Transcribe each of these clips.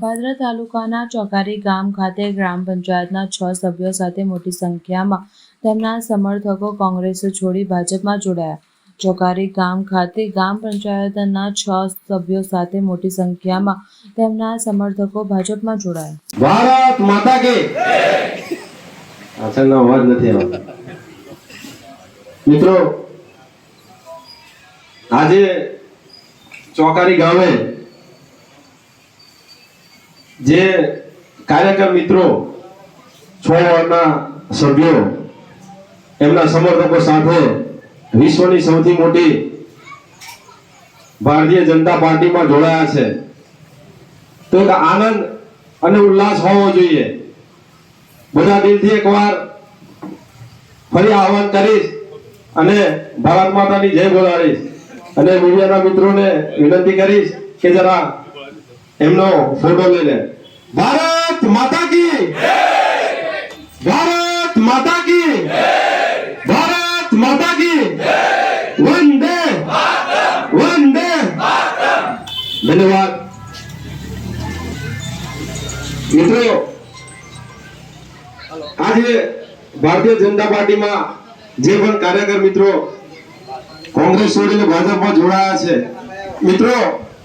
ભાદરા તાલુકાના ચોકારી ગામ ખાતે ગ્રામ પંચાયતના છ સભ્યો સાથે મોટી સંખ્યામાં તેમના સમર્થકો કોંગ્રેસો છોડી ભાજપમાં જોડાયા. ચોકારી ગામ ખાતે ગામ પંચાયતના છ સભ્યો સાથે મોટી સંખ્યામાં તેમના સમર્થકો ભાજપમાં જોડાયા. ભારત માતા કે પાછળનો અવાજ નથી આવતો. મિત્રો, આજે ચોકારી ગામે જે કાર્યકર મિત્રો છ વારના સભ્યો, એમના સમર્થકો સાથે વિશ્વની સૌથી મોટી ભારતીય જનતા પાર્ટીમાં જોડાયા છે. તો એક આનંદ અને ઉલ્લાસ હોવો જોઈએ. બધા દિલથી એકવાર ફરી આહવાન કરીશ અને ભારત માતાની જય બોલાવીશ અને મીડિયાના મિત્રોને વિનંતી કરીશ કે જરા એમનો ફોટો લઈ લે. ભારત માતા કી ભારત માતા કી ભારત માતા કી વંદે વંદે ધન્યવાદ. મિત્રો, આજે ભારતીય જનતા પાર્ટીમાં જે પણ કાર્યકર મિત્રો કોંગ્રેસ છોડીને ભાજપમાં જોડાયા છે, મિત્રો,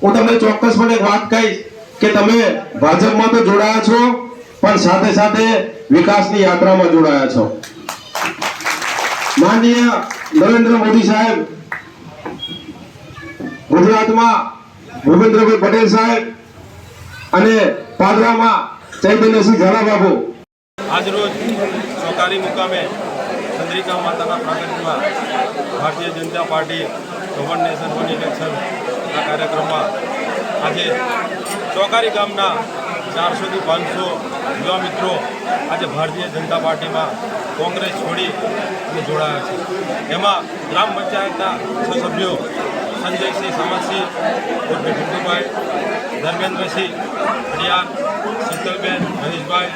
હું તમને ચોક્કસપણે એક વાત કહીશ. કે તમે ભાજપમાં તો જોડાયા છો, પણ સાથે સાથે વિકાસની યાત્રામાં જોડાયા છો. માનનીય નરેન્દ્ર મોદી સાહેબ, ગુજરાતમાં ભૂપેન્દ્રભાઈ પટેલ સાહેબ અને પાદરામાં ચૈતન્યસિંહ ઝાલા બાબુ. આજરોજ ચોકારી મુકામે ચંદ્રિકા માતાના પ્રાગટ્યમાં ભારતીય જનતા પાર્ટી ગવર્નેશન વન ઇલેક્શન કાર્યક્રમમાં આજે ચોકારી ગામના ચારસોથી પાંચસો યુવા મિત્રો આજે ભારતીય જનતા પાર્ટીમાં કોંગ્રેસ છોડી અને જોડાયા છે. એમાં ગ્રામ પંચાયતના છ સભ્યો સંજયસિંહ સામતસિંહ, ઉર્ફે પિન્ટુભાઈ, ધર્મેન્દ્રસિંહ અડિયાર શીતલબેન, મહેશભાઈ,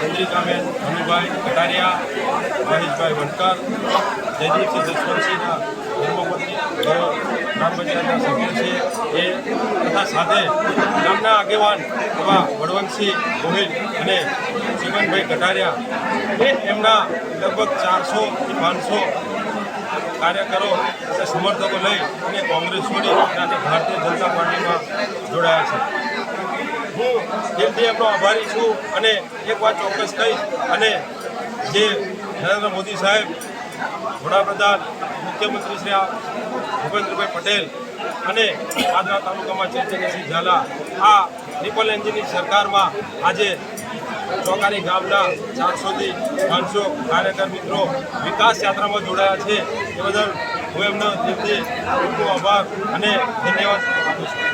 ચંદ્રિકાબેન હમીભાઈ કટારિયા, મહેશભાઈ વણકર, જયદીપસિંહ જસવંતસિંહના ધર્મપત્ની ગ્રામ પંચાયતના સભ્ય છે. એ તથા સાથે ગામના આગેવાન એવા વડવંતસિંહ ગોહિલ અને જીવનભાઈ કટારિયા એ એમના લગભગ ચારસોથી પાંચસો કાર્યકરો અને સમર્થકો લઈ અને કોંગ્રેસ છોડી અને ભારતીય જનતા પાર્ટીમાં જોડાયા છે. હું દિલથી એમનો આભારી છું અને એક વાત ચોક્કસ કહીશ અને જે નરેન્દ્ર મોદી સાહેબ વડાપ્રધાન, મુખ્યમંત્રી શ્રી ભૂપેન્દ્રભાઈ પટેલ અને પાદરા તાલુકામાં ચેતનસિંહ ઝાલા. આ ટ્રિપલ એન્જિનની સરકારમાં આજે ચોકારી ગામના ચારસોથી પાંચસો કાર્યકર મિત્રો વિકાસ યાત્રામાં જોડાયા છે. એ બદલ હું એમનો દિલથી આભાર અને ધન્યવાદ આપું છું.